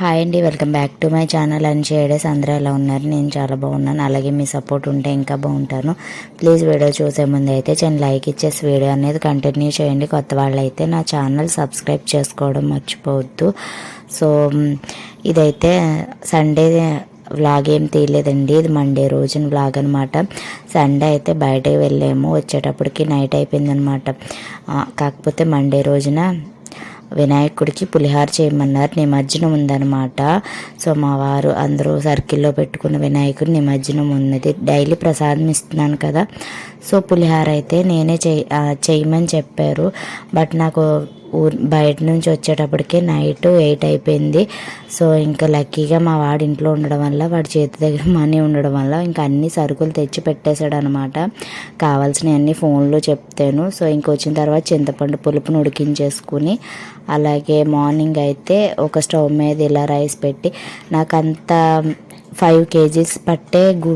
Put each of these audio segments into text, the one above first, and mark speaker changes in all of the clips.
Speaker 1: Hi అండి welcome back to my channel. అని చేయడేస్ అందరూ ఎలా ఉన్నారు? నేను చాలా బాగున్నాను. అలాగే మీ సపోర్ట్ ఉంటే ఇంకా బాగుంటాను. ప్లీజ్ వీడియో చూసే ముందు అయితే చిన్న లైక్ ఇచ్చేసి వీడియో అనేది కంటిన్యూ చేయండి. కొత్త వాళ్ళు అయితే నా ఛానల్ సబ్స్క్రైబ్ చేసుకోవడం మర్చిపోవద్దు. సో ఇదైతే సండే వ్లాగ్ ఏం తీయలేదండి. ఇది మండే రోజున వ్లాగ్ అనమాట సండే అయితే బయటకు వెళ్ళాము. వచ్చేటప్పటికి నైట్ అయిపోయిందనమాట కాకపోతే మండే రోజున వినాయకుడికి పులిహార చేయమన్నారు. నిమజ్జనం ఉందన్నమాట. సో మా వారు అందరూ సర్కిల్లో పెట్టుకున్న వినాయకుడి నిమజ్జనం ఉన్నది. డైలీ ప్రసాదం ఇస్తున్నాను కదా. సో పులిహార అయితే నేనే చేయమని చెప్పారు. బట్ నాకు ఊర్ బయట నుంచి వచ్చేటప్పటికే నైట్ ఎయిట్ అయిపోయింది. సో ఇంకా లక్కీగా మా వాడి ఇంట్లో ఉండడం వల్ల వాడి చేతి దగ్గర మనీ ఉండడం వల్ల ఇంకా అన్ని సరుకులు తెచ్చి పెట్టేశాడు అనమాట కావాల్సినవన్నీ ఫోన్లో చెప్తాను. సో ఇంక వచ్చిన తర్వాత చింతపండు పులుపును ఉడికించేసుకుని అలాగే మార్నింగ్ అయితే ఒక స్టవ్ మీద ఇలా రైస్ పెట్టి నాకు అంత ఫైవ్ కేజీస్ పట్టే గు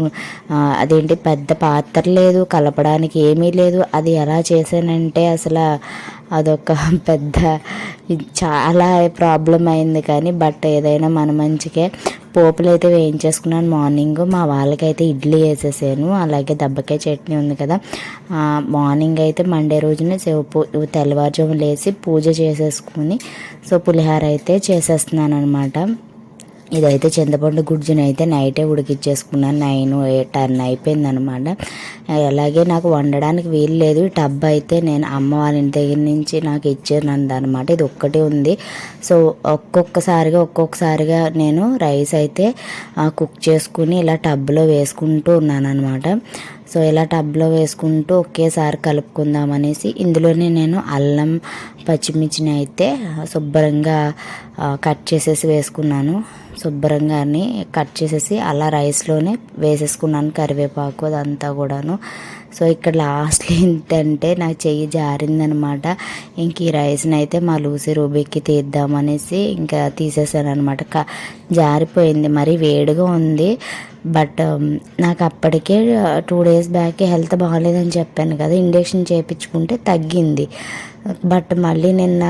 Speaker 1: అదేంటి పెద్ద పాత్ర లేదు కలపడానికి ఏమీ లేదు. అది ఎలా చేశానంటే అసలు అదొక పెద్ద చాలా ప్రాబ్లం అయింది కానీ బట్ ఏదైనా మన మంచికే. పోపులు అయితే వేయించేసుకున్నాను మార్నింగ్. మా వాళ్ళకైతే ఇడ్లీ వేసేసాను. అలాగే దెబ్బకాయ చట్నీ ఉంది కదా. మార్నింగ్ అయితే మండే రోజున శివ తెల్లవారుజాము లేచి పూజ చేసేసుకుని సో పులిహార అయితే చేసేస్తున్నాను అనమాట ఇదైతే చింతపండు గుజ్జుని అయితే నైటే ఉడికిచ్చేసుకున్నాను. నైన్ టర్న్ అయిపోయింది అనమాట అలాగే నాకు వండడానికి వీలు లేదు. టబ్ అయితే నేను అమ్మ వాళ్ళ ఇంటి దగ్గర నుంచి నాకు ఇచ్చేనంది అనమాట ఇది ఒక్కటే ఉంది. సో ఒక్కొక్కసారిగా ఒక్కొక్కసారిగా నేను రైస్ అయితే కుక్ చేసుకుని ఇలా టబ్లో వేసుకుంటూ ఉన్నాను అనమాట సో ఇలా టబ్లో వేసుకుంటూ ఒకేసారి కలుపుకుందాం అనేసి ఇందులోనే నేను అల్లం పచ్చిమిర్చిని అయితే శుభ్రంగా కట్ చేసేసి వేసుకున్నాను. శుభ్రంగా అన్ని కట్ చేసేసి అలా రైస్లోనే వేసేసుకున్నాను కరివేపాకు అదంతా కూడాను. సో ఇక్కడ లాస్ట్లో ఏంటంటే నాకు చెయ్యి జారిందనమాట. ఇంక ఈ రైస్ని అయితే మా లూసి రూబీకి తీద్దామనేసి ఇంకా తీసేసాను అనమాట క జారిపోయింది మరి వేడిగా ఉంది. బట్ నాకు అప్పటికే టూ డేస్ బ్యాక్ హెల్త్ బాగాలేదని చెప్పాను కదా ఇంజెక్షన్ చేయించుకుంటే తగ్గింది. బట్ మళ్ళీ నిన్న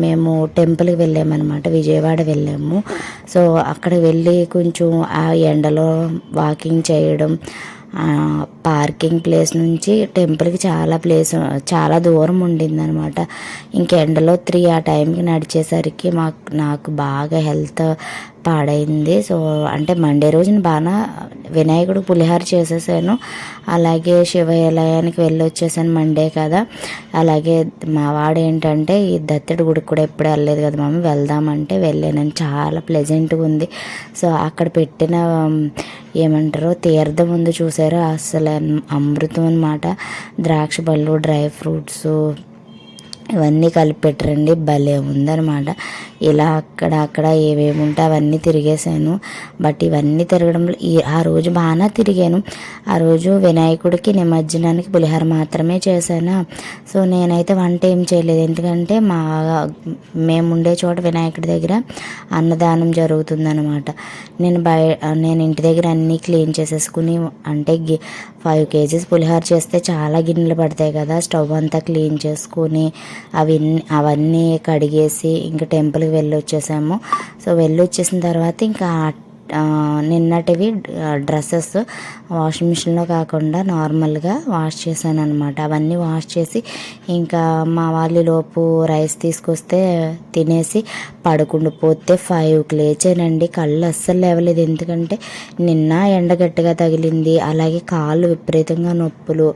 Speaker 1: మేము టెంపుల్కి వెళ్ళామన్నమాట విజయవాడ వెళ్ళాము. సో అక్కడ వెళ్ళి కొంచెం ఆ ఎండలో వాకింగ్ చేయడం పార్కింగ్ ప్లేస్ నుంచి టెంపుల్కి చాలా ప్లేస్ చాలా దూరం ఉండింది అనమాట ఇంక ఎండలో త్రీ ఆ టైంకి నడిచేసరికి మాకు నాకు బాగా హెల్త్ పాడైంది. సో అంటే మండే రోజున బాగా వినాయకుడు పులిహార చేసేసాను. అలాగే శివాలయానికి వెళ్ళి వచ్చేసాను మండే కదా. అలాగే మా వాడు ఏంటంటే ఈ దత్తడి గుడికి కూడా ఎప్పుడు వెళ్ళలేదు కదా మమ్మీ వెళ్దామంటే వెళ్ళాను చాలా ప్లెజెంట్గా ఉంది. సో అక్కడ పెట్టిన ఏమంటారు తీర్థం ఉంది చూసారో? అసలు అమృతం అనమాట ద్రాక్ష పళ్ళు డ్రై ఫ్రూట్స్ ఇవన్నీ కలిపి పెట్టరండి. భలే ఉందన్నమాట. ఇలా అక్కడ అక్కడ ఏవేమి ఉంటే అవన్నీ తిరిగేసాను బట్ ఇవన్నీ తిరగడంలో ఈ ఆ రోజు బాగా తిరిగాను. ఆ రోజు వినాయకుడికి నిమజ్జనానికి పులిహోర మాత్రమే చేశానా. సో నేనైతే వంట ఏం చేయలేదు. ఎందుకంటే మా మేము ఉండే చోట వినాయకుడి దగ్గర అన్నదానం జరుగుతుందనమాట నేను బయ నేను ఇంటి దగ్గర అన్నీ క్లీన్ చేసేసుకుని అంటే గి ఫైవ్ కేజీస్ పులిహోర చేస్తే చాలా గిన్నెలు పడతాయి కదా. స్టవ్ అంతా క్లీన్ చేసుకుని అవి అవన్నీ కడిగేసి ఇంకా టెంపుల్ వెళ్ళి వచ్చేసాము సో వెళ్ళి వచ్చేసిన తర్వాత ఇంకా నిన్నటివి డ్రెస్సెస్ వాషింగ్ మిషన్లో కాకుండా నార్మల్గా వాష్ చేశాను అనమాట అవన్నీ వాష్ చేసి ఇంకా మా వాళ్ళు లోపు రైస్ తీసుకొస్తే తినేసి పడుకుండి పోతే ఫైవ్కి లేచానండి. కళ్ళు అస్సలు లేవలేదు. ఎందుకంటే నిన్న ఎండ గట్టిగా తగిలింది. అలాగే కాళ్ళు విపరీతంగా నొప్పులు.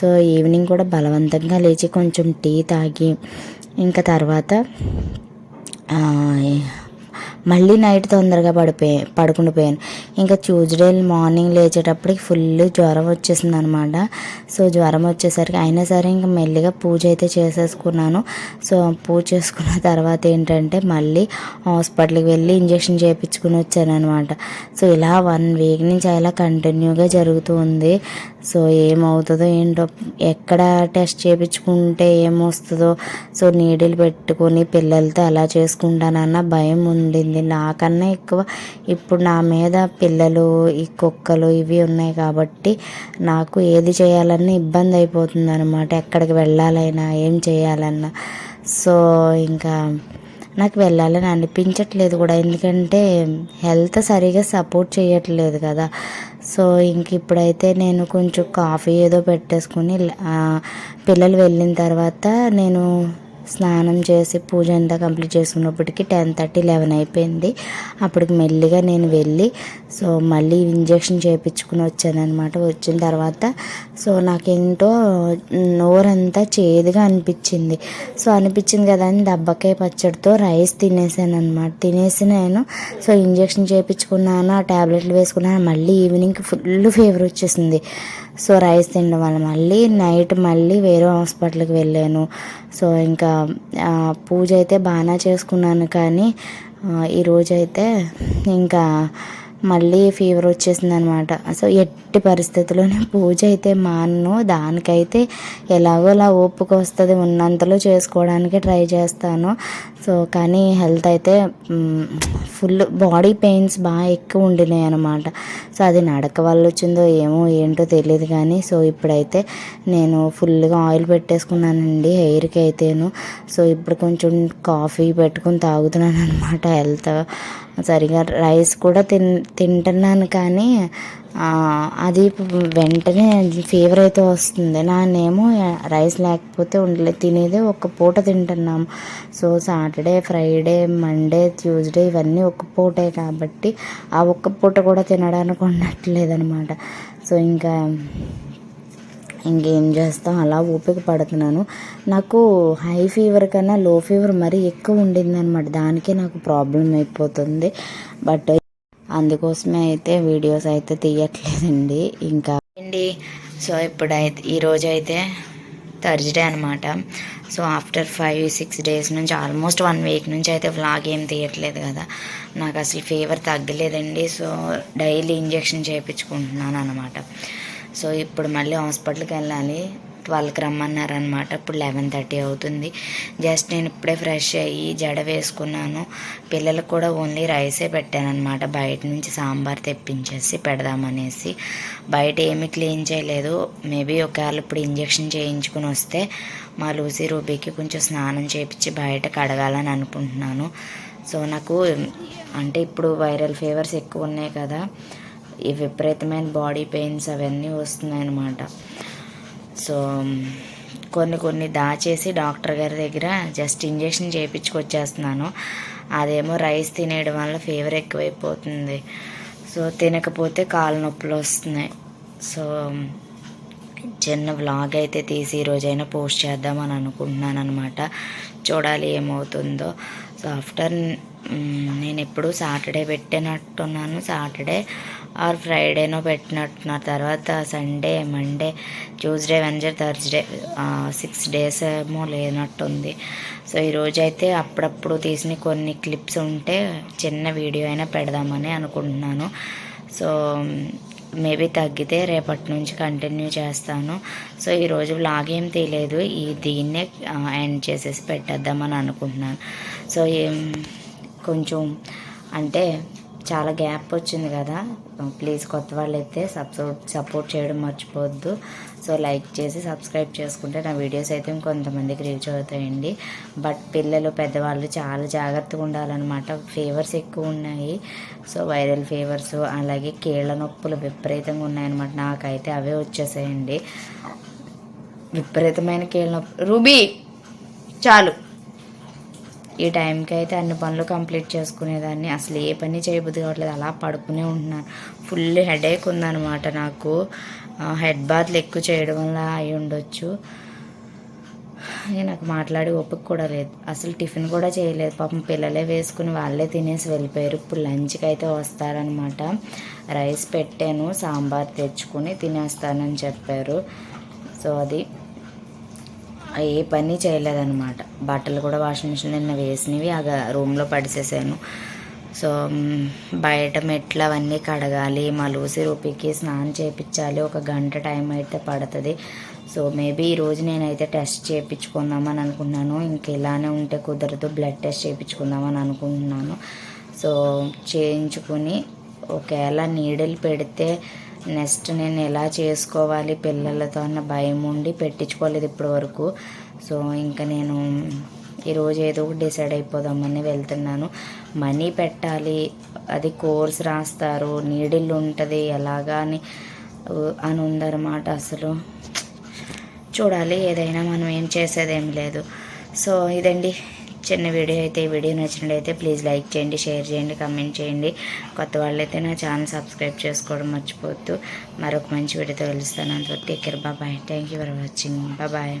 Speaker 1: సో ఈవినింగ్ కూడా బలవంతంగా లేచి కొంచెం టీ తాగి ఇంకా తర్వాత ఆ, మళ్ళీ నైట్ తొందరగా పడిపోయి పడుకుండిపోయాను ఇంకా ట్యూస్డే మార్నింగ్ లేచేటప్పటికి ఫుల్ జ్వరం వచ్చేసింది అనమాట సో జ్వరం వచ్చేసరికి అయినా సరే ఇంకా మెల్లిగా పూజ అయితే చేసేసుకున్నాను. సో పూజ చేసుకున్న తర్వాత ఏంటంటే మళ్ళీ హాస్పిటల్కి వెళ్ళి ఇంజెక్షన్ చేయించుకుని వచ్చాను అనమాట సో ఇలా వన్ వీక్ నుంచి అలా కంటిన్యూగా జరుగుతూ ఉంది. సో ఏమవుతుందో ఏంటో ఎక్కడ టెస్ట్ చేయించుకుంటే ఏమొస్తుందో సో నీడిలు పెట్టుకొని పిల్లలతో ఎలా చేసుకుంటానన్న భయం ఉండింది. నాకన్నా ఎక్కువ ఇప్పుడు నా మీద పిల్లలు ఈ కుక్కలు ఇవి ఉన్నాయి కాబట్టి నాకు ఏది చేయాలన్నా ఇబ్బంది అయిపోతుంది అనమాట ఎక్కడికి వెళ్ళాలైనా ఏం చేయాలన్నా. సో ఇంకా నాకు వెళ్ళాలని అనిపించట్లేదు కూడా. ఎందుకంటే హెల్త్ సరిగా సపోర్ట్ చేయట్లేదు కదా. సో ఇంక ఇప్పుడైతే నేను కొంచెం కాఫీ ఏదో పెట్టేసుకుని పిల్లలు వెళ్ళిన తర్వాత నేను స్నానం చేసి పూజ అంతా కంప్లీట్ చేసుకున్నప్పటికీ టెన్ థర్టీ లెవెన్ అయిపోయింది. అప్పటికి మెల్లిగా నేను వెళ్ళి సో మళ్ళీ ఇంజెక్షన్ చేయించుకుని వచ్చానమాట వచ్చిన తర్వాత సో నాకేంటో నోరంతా చేదుగా అనిపించింది. సో అనిపించింది కదా అని దబ్బకాయ పచ్చడితో రైస్ తినేసాను అనమాట తినేసి నేను సో ఇంజెక్షన్ చేయించుకున్నాను ఆ ట్యాబ్లెట్లు వేసుకున్నాను. మళ్ళీ ఈవినింగ్ ఫుల్ ఫీవర్ వచ్చేసింది. సో రైస్ తినడం వల్ల మళ్ళీ నైట్ మళ్ళీ వేరే హాస్పిటల్కి వెళ్ళాను. సో ఇంకా పూజ అయితే బాగానే చేసుకున్నాను కానీ ఈరోజైతే ఇంకా మళ్ళీ ఫీవర్ వచ్చేసింది అనమాట సో ఎట్టి పరిస్థితుల్లోనే పూజ అయితే మాను దానికైతే ఎలాగో అలా ఓపిక వస్తుంది ఉన్నంతలో చేసుకోవడానికి ట్రై చేస్తాను. సో కానీ హెల్త్ అయితే ఫుల్ బాడీ పెయిన్స్ బాగా ఎక్కువ ఉండినాయి అనమాట. సో అది నడక వల్ల వచ్చిందో ఏమో ఏంటో తెలియదు కానీ సో ఇప్పుడైతే నేను ఫుల్గా ఆయిల్ పెట్టేసుకున్నానండి హెయిర్కి అయితేను. సో ఇప్పుడు కొంచెం కాఫీ పెట్టుకుని తాగుతున్నాను అనమాట హెల్త్. సరిగా రైస్ కూడా తిన్ తింటున్నాను కానీ అది వెంటనే ఫీవర్ అయితే వస్తుంది. నానేమో రైస్ లేకపోతే ఉండలేదు తినేదే ఒక పూట తింటున్నాం. So Saturday Friday Monday Tuesday ఇవన్నీ ఒక పూటే కాబట్టి ఆ ఒక్క పూట కూడా తినడానికి ఉండట్లేదు అనమాట సో ఇంకా ఇంకేం చేస్తాం? అలా ఓపిక పడుతున్నాను. నాకు హై ఫీవర్ కన్నా లో ఫీవర్ మరీ ఎక్కువ ఉండింది అనమాట దానికే నాకు ప్రాబ్లం అయిపోతుంది. బట్ అందుకోసమే అయితే వీడియోస్ అయితే తీయట్లేదండి. ఇంకా అండి సో ఇప్పుడైతే ఈరోజు అయితే థర్స్డే అనమాట so after five six days నుంచి ఆల్మోస్ట్ వన్ వీక్ నుంచి అయితే వ్లాగ్ ఏం తీయట్లేదు కదా. నాకు అసలు ఫీవర్ తగ్గలేదండి. సో డైలీ ఇంజెక్షన్ చేయించుకుంటున్నాను అనమాట సో ఇప్పుడు మళ్ళీ హాస్పిటల్కి వెళ్ళాలి. ట్వెల్వ్కి రమ్మన్నారనమాట ఇప్పుడు లెవెన్ థర్టీ అవుతుంది. జస్ట్ నేను ఇప్పుడే ఫ్రెష్ అయ్యి జడ వేసుకున్నాను. పిల్లలకు కూడా ఓన్లీ రైసే పెట్టానమాట బయట నుంచి సాంబార్ తెప్పించేసి పెడదామనేసి. బయట ఏమీ క్లీన్ చేయలేదు. మేబీ ఒకవేళ ఇప్పుడు ఇంజెక్షన్ చేయించుకుని వస్తే మా లూసీ రూబీకి కొంచెం స్నానం చేయించి బయట కడగాలని అనుకుంటున్నాను. సో నాకు అంటే ఇప్పుడు వైరల్ ఫీవర్స్ ఎక్కువ ఉన్నాయి కదా. ఈ విపరీతమైన బాడీ పెయిన్స్ అవన్నీ వస్తున్నాయి అన్నమాట సో కొన్ని కొన్ని దాచేసి డాక్టర్ గారి దగ్గర జస్ట్ ఇంజెక్షన్ చేయించుకొచ్చేస్తున్నాను అదేమో రైస్ తినేయడం వల్ల ఫీవర్ ఎక్కువైపోతుంది. సో తినకపోతే కాళ్ళ నొప్పులు వస్తున్నాయి. సో చిన్న వ్లాగ్ అయితే తీసి ఈరోజైనా పోస్ట్ చేద్దామని అనుకుంటున్నాను అనమాట చూడాలి ఏమవుతుందో. సో ఆఫ్టర్ నేను ఎప్పుడు సాటర్డే పెట్టినట్టున్నాను. సాటర్డే ఆర్ ఫ్రైడేనో పెట్టినట్టున్నారు. తర్వాత Sunday Monday Tuesday Wednesday Thursday six days ఏమో లేనట్టుంది. సో ఈరోజు అయితే అప్పుడప్పుడు తీసిన కొన్ని క్లిప్స్ ఉంటే చిన్న వీడియో అయినా పెడదామని అనుకుంటున్నాను. సో మేబీ తగ్గితే రేపటి నుంచి కంటిన్యూ చేస్తాను. సో ఈరోజు వ్లాగ్ ఏం తీయలేదు. ఈ దీన్నే ఎండ్ చేసేసి పెట్టేద్దామని అనుకుంటున్నాను. సో ఏం కొంచెం అంటే చాలా గ్యాప్ వచ్చింది కదా. ప్లీజ్ కొత్త వాళ్ళు అయితే సపోర్ట్ సపోర్ట్ చేయడం మర్చిపోవద్దు. సో లైక్ చేసి సబ్స్క్రైబ్ చేసుకుంటే నా వీడియోస్ అయితే ఇంకొంతమందికి రీచ్ అవుతాయండి. బట్ పిల్లలు పెద్దవాళ్ళు చాలా జాగ్రత్తగా ఉండాలన్నమాట. ఫీవర్స్ ఎక్కువ ఉన్నాయి. సో వైరల్ ఫీవర్స్ అలాగే కీళ్ళ నొప్పులు విపరీతంగా ఉన్నాయన్నమాట. నాకైతే అవే వచ్చేసాయండి. విపరీతమైన కీళ్ళ నొప్పి రూబీ చాలు. ఈ టైంకి అయితే అన్ని పనులు కంప్లీట్ చేసుకునేదాన్ని. అసలు ఏ పని చేయబుద్ధి కావట్లేదు. అలా పడుకునే ఉంటున్నాను. ఫుల్ హెడేక్ ఉందన్నమాట నాకు. హెడ్ బాత్లు ఎక్కువ చేయడం వల్ల అయి ఉండొచ్చు. నాకు మాట్లాడి ఓపిక కూడా లేదు. అసలు టిఫిన్ కూడా చేయలేదు. పాపం పిల్లలే వేసుకుని వాళ్ళే తినేసి వెళ్ళిపోయారు. ఇప్పుడు లంచ్కి అయితే వస్తారనమాట రైస్ పెట్టాను. సాంబార్ తెచ్చుకుని తినేస్తానని చెప్పారు. సో అది ఏ పని చేయలేదన్నమాట. బట్టలు కూడా వాషింగ్ మిషన్ నిన్న వేసినవి ఆ రూమ్లో పడిసేసాను. సో బయట మెట్లు అవన్నీ కడగాలి మా రూపీకి స్నానం చేయించాలి ఒక గంట టైం అయితే పడుతుంది. సో మేబీ ఈరోజు నేనైతే టెస్ట్ చేయించుకుందామని అనుకున్నాను. ఇంక ఇలానే ఉంటే కుదరదు బ్లడ్ టెస్ట్ చేయించుకుందామని అనుకుంటున్నాను. సో చేయించుకుని ఒకవేళ నీడలు పెడితే నెక్స్ట్ నేను ఎలా చేసుకోవాలి? పిల్లలతో అన్న భయం ఉండి పెట్టించుకోలేదు ఇప్పటి వరకు సో ఇంకా నేను ఈరోజు ఏదో ఒకటి డిసైడ్ అయిపోదామని వెళ్తున్నాను. మనీ పెట్టాలి. అది కోర్స్ రాస్తారు. నీడిల్ ఉంటుంది. ఎలాగా అని అని ఉందన్నమాట అసలు. చూడాలి. ఏదైనా మనం ఏం చేసేదేం లేదు. సో ఇదండి. చిన్న వీడియో అయితే ఈ వీడియో నచ్చినట్లయితే ప్లీజ్ లైక్ చేయండి షేర్ చేయండి కమెంట్ చేయండి. కొత్త వాళ్ళైతే నా ఛానల్ సబ్స్క్రైబ్ చేసుకోవడం మర్చిపోవద్దు. మరొక మంచి వీడియోతో కలుస్తాను. అంతవరకు take care bye thank you for watching bye